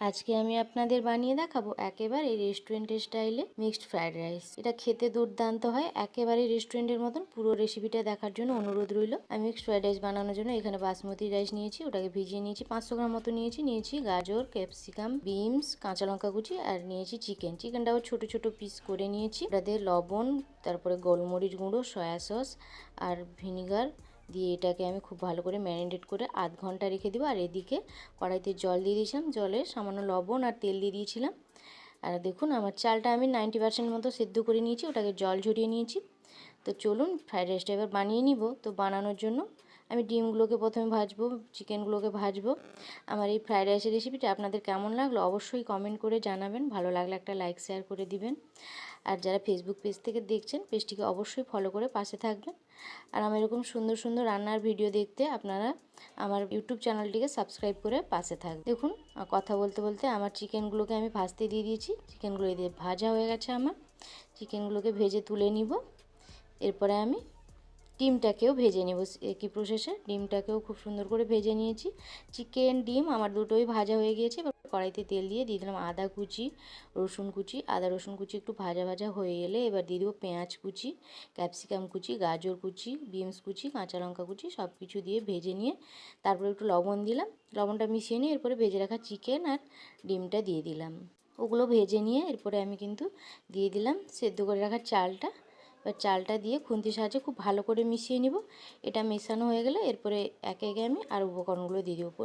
আজকে আমি আপনাদের বানিয়ে দেখাবো একেবারে রেস্টুরেন্টের স্টাইলে মিক্সড ফ্রাইড রাইস। এটা খেতে দুর্দান্ত হয়, একেবারে রেস্টুরেন্টের মতন। পুরো রেসিপিটা দেখার জন্য অনুরোধ রইল। আমি মিক্সড ফ্রাইড রাইস বানানোর জন্য এখানে বাসমতি রাইস নিয়েছি, ওটাকে ভিজিয়ে নিয়েছি, পাঁচশো গ্রাম মতো নিয়েছি। নিয়েছি গাজর, ক্যাপসিকাম, বিনস, কাঁচা লঙ্কা কুচি আর নিয়েছি চিকেন। চিকেনটাও ছোট ছোট পিস করে নিয়েছি। ওটাতে লবণ, তারপরে গোলমরিচ গুঁড়ো, সয়া সস আর ভিনিগার দিয়ে এটাকে আমি খুব ভালো করে ম্যারিনেট করে আধ ঘণ্টা রেখে দেবো। আর এদিকে কড়াইতে জল দিয়ে দিয়েছিলাম, জলে সামান্য লবণ আর তেল দিয়ে দিয়েছিলাম। আর দেখুন আমার চালটা আমি নাইনটি পার্সেন্ট মতো সেদ্ধ করে নিয়েছি, ওটাকে জল ঝরিয়ে নিয়েছি। তো চলুন ফ্রাইড রাইসটা এবার বানিয়ে নিব। তো বানানোর জন্য আমি ডিমগুলোকে প্রথমে ভাজবো, চিকেনগুলোকে ভাজবো। আমার এই ফ্রাইড রাইসের রেসিপিটা আপনাদের কেমন লাগল অবশ্যই কমেন্ট করে জানাবেন। ভালো লাগলে একটা লাইক, শেয়ার করে দিবেন। আর যারা ফেসবুক পেজ থেকে দেখছেন, পেজটিকে অবশ্যই ফলো করে পাশে থাকবেন। আর আমার এরকম সুন্দর সুন্দর রান্নার ভিডিও দেখতে আপনারা আমার ইউটিউব চ্যানেলটিকে সাবস্ক্রাইব করে পাশে থাকবেন। দেখুন কথা বলতে বলতে আমার চিকেনগুলোকে আমি ভাজতে দিয়ে দিয়েছি। চিকেনগুলো দিয়ে ভাজা হয়ে গেছে আমার। চিকেনগুলোকে ভেজে তুলে নিব। এরপরে আমি ডিমটাকেও ভেজে নেব একই প্রসেসে ডিমটাকেও খুব সুন্দর করে ভেজে নিয়েছি। চিকেন ডিম, আমার দুটোই ভাজা হয়ে গিয়েছে। এবার কড়াইতে তেল দিয়ে দিয়ে দিলাম আদা কুচি, রসুন কুচি। আদা, রসুন কুচি একটু ভাজা ভাজা হয়ে গেলে এবার দিয়ে দেবো পেঁয়াজ কুচি, ক্যাপসিকাম কুচি, গাজর কুচি, বিনস কুচি, কাঁচা লঙ্কা কুচি সব কিছু দিয়ে ভেজে নিয়ে তারপরে একটু লবণ দিলাম। লবণটা মিশিয়ে নিয়ে এরপরে ভেজে রাখা চিকেন আর ডিমটা দিয়ে দিলাম। ওগুলো ভেজে নিয়ে এরপরে আমি কিন্তু দিয়ে দিলাম সেদ্ধ করে রাখা চালটা। এবার চালটা দিয়ে খুন্তির সাহায্যে খুব ভালো করে মিশিয়ে নিব। এটা মেশানো হয়ে গেলে এরপরে একে একে আমি আর উপকরণগুলো দিয়ে দেবো।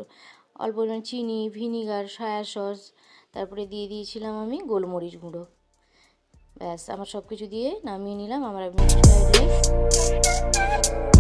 অল্প পরিমাণ চিনি, ভিনিগার সয়া সস তারপরে দিয়ে দিয়েছিলাম আমি গোলমরিচ গুঁড়ো। ব্যাস, আমার সব কিছু দিয়ে নামিয়ে নিলাম। আমার মিক্সড ফ্রাইড রাইস